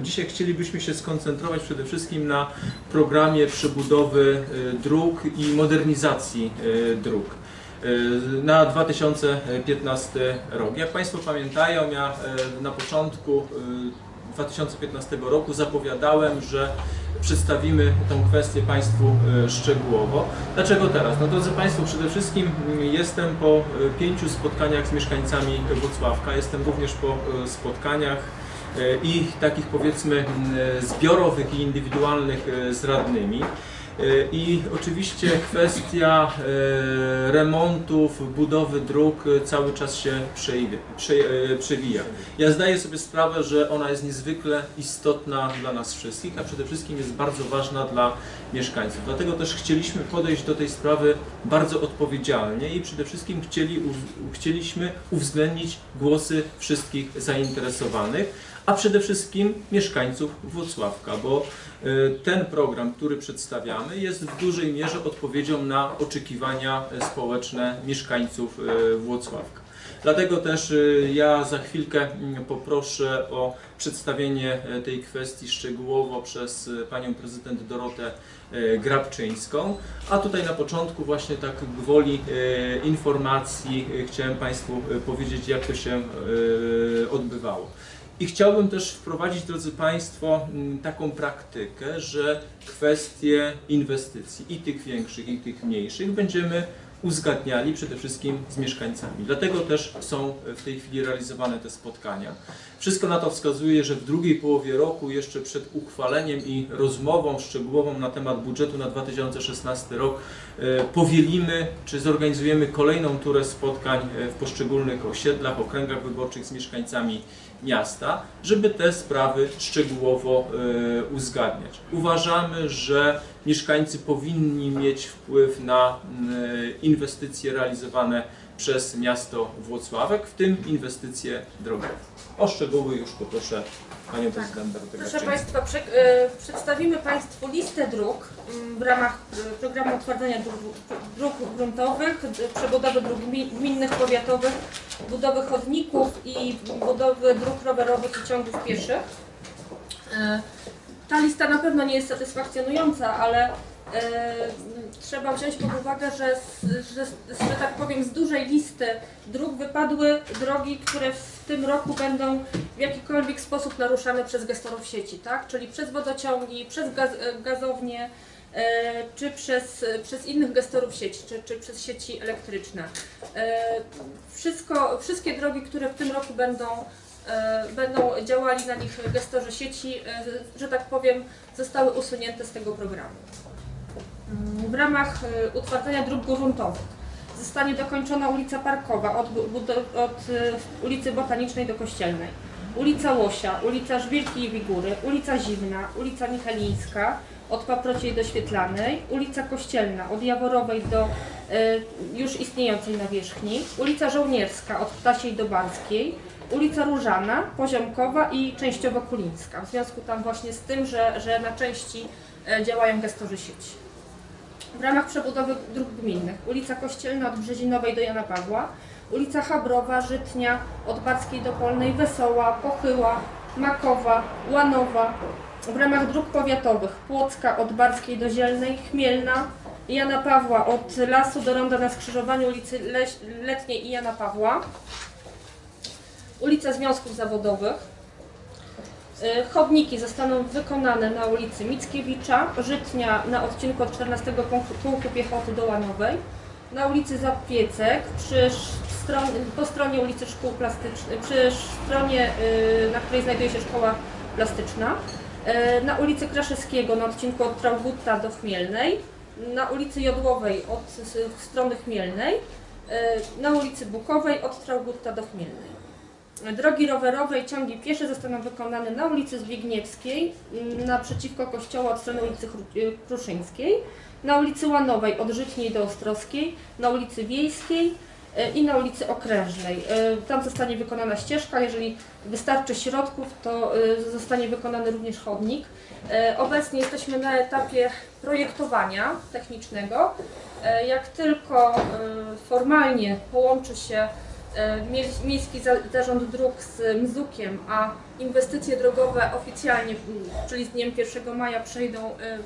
Dzisiaj chcielibyśmy się skoncentrować przede wszystkim na programie przebudowy y, dróg i modernizacji y, dróg y, na 2015 rok. Jak Państwo pamiętają, ja na początku y, 2015 roku zapowiadałem, że przedstawimy tę kwestię Państwu szczegółowo. Dlaczego teraz? No drodzy Państwo, przede wszystkim y, jestem po pięciu spotkaniach z mieszkańcami Włocławka, jestem również po spotkaniach i takich powiedzmy y, zbiorowych i indywidualnych y, z radnymi. Y, I oczywiście kwestia y, remontów, budowy dróg y, cały czas się przewija. Ja zdaję sobie sprawę, że ona jest niezwykle istotna dla nas wszystkich, a przede wszystkim jest bardzo ważna dla mieszkańców. Dlatego też chcieliśmy podejść do tej sprawy bardzo odpowiedzialnie i przede wszystkim chcieli, chcieliśmy uwzględnić głosy wszystkich zainteresowanych, a przede wszystkim mieszkańców Włocławka, bo ten program, który przedstawiamy, jest w dużej mierze odpowiedzią na oczekiwania y, społeczne mieszkańców y, Włocławka. Dlatego też ja za chwilkę mm, poproszę o przedstawienie tej kwestii szczegółowo przez panią prezydent Dorotę Grabczyńską. A tutaj na początku właśnie tak gwoli informacji chciałem Państwu powiedzieć, jak to się odbywało. I chciałbym też wprowadzić, drodzy Państwo, m, taką praktykę, że kwestie inwestycji i tych większych, i tych mniejszych będziemy uzgadniali przede wszystkim z mieszkańcami. Dlatego też są w tej chwili realizowane te spotkania. Wszystko na to wskazuje, że w drugiej połowie roku, jeszcze przed uchwaleniem i rozmową szczegółową na temat budżetu na 2016 rok, e, powielimy czy zorganizujemy kolejną turę spotkań e, w poszczególnych osiedlach, okręgach wyborczych z mieszkańcami miasta, żeby te sprawy szczegółowo e, uzgadniać. Uważamy, że mieszkańcy powinni mieć wpływ na m, inwestycje realizowane przez miasto Włocławek, w tym inwestycje drogowe. O szczegóły już poproszę Panią Prezydent Dorotę Proszę. Państwa, prze, e, przedstawimy Państwu listę dróg m, w ramach e, programu utwardzania dróg, dróg gruntowych, przebudowy dróg gmi- gminnych, powiatowych, budowy chodników i budowy dróg rowerowych i ciągów pieszych. Ta lista na pewno nie jest satysfakcjonująca, ale e, trzeba wziąć pod uwagę, że, że, że tak powiem z dużej listy dróg wypadły drogi, które w tym roku będą w jakikolwiek sposób naruszane przez gestorów sieci, tak? Czyli przez wodociągi, przez gaz, e, gazownie, e, czy przez, przez innych gestorów sieci, czy, czy przez sieci elektryczne. Wszystko, wszystkie drogi, które w tym roku będą, będą działali na nich gestorzy sieci, e, że tak powiem, zostały usunięte z tego programu. Mm, W ramach e, utwardzania dróg gruntowych zostanie dokończona ulica Parkowa od, od e, ulicy Botanicznej do Kościelnej, ulica Łosia, ulica Żwirki i Wigury, ulica Zimna, ulica Michalińska od Paprociej do Świetlanej, ulica Kościelna od Jaworowej do e, już istniejącej nawierzchni, ulica Żołnierska od Ptasiej do Barskiej, ulica Różana, Poziomkowa i częściowo Kulińska. W związku tam właśnie z tym, że, że na części e, działają gestorzy sieci. W ramach przebudowy dróg gminnych ulica Kościelna od Brzezinowej do Jana Pawła, ulica Habrowa, Żytnia od Barskiej do Polnej, Wesoła, Pochyła, Makowa, Łanowa. W ramach dróg powiatowych Płocka od Barskiej do Zielnej, Chmielna, Jana Pawła od Lasu do Ronda na skrzyżowaniu ulicy Leś- Letniej i Jana Pawła, ulica Związków Zawodowych, Y, Chodniki zostaną wykonane na ulicy Mickiewicza, Żytnia na odcinku od 14 pułku- Piechoty do Łanowej, na ulicy Zapiecek, przy stron, po stronie ulicy Szkół Plastycznych, przy stronie, y, na której znajduje się szkoła plastyczna, y, na ulicy Kraszewskiego na odcinku od Traugutta do Chmielnej, na ulicy Jodłowej od strony Chmielnej, y, na ulicy Bukowej od Traugutta do Chmielnej. Drogi rowerowe i ciągi piesze zostaną wykonane na ulicy Zbigniewskiej, m, naprzeciwko kościoła od strony ulicy y, Kruszyńskiej, na ulicy Łanowej od Żytniej do Ostrowskiej, na ulicy Wiejskiej i na ulicy Okrężnej. Y, Tam zostanie wykonana ścieżka, jeżeli wystarczy środków, to y, zostanie wykonany również chodnik. Obecnie jesteśmy na etapie projektowania technicznego. Jak tylko formalnie połączy się e, Mie- Miejski Za- Zarząd Dróg z MZUK-iem, a inwestycje drogowe oficjalnie, czyli z dniem 1 maja przejdą e,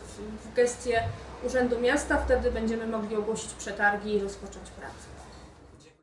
w gestię Urzędu Miasta, wtedy będziemy mogli ogłosić przetargi i rozpocząć pracę.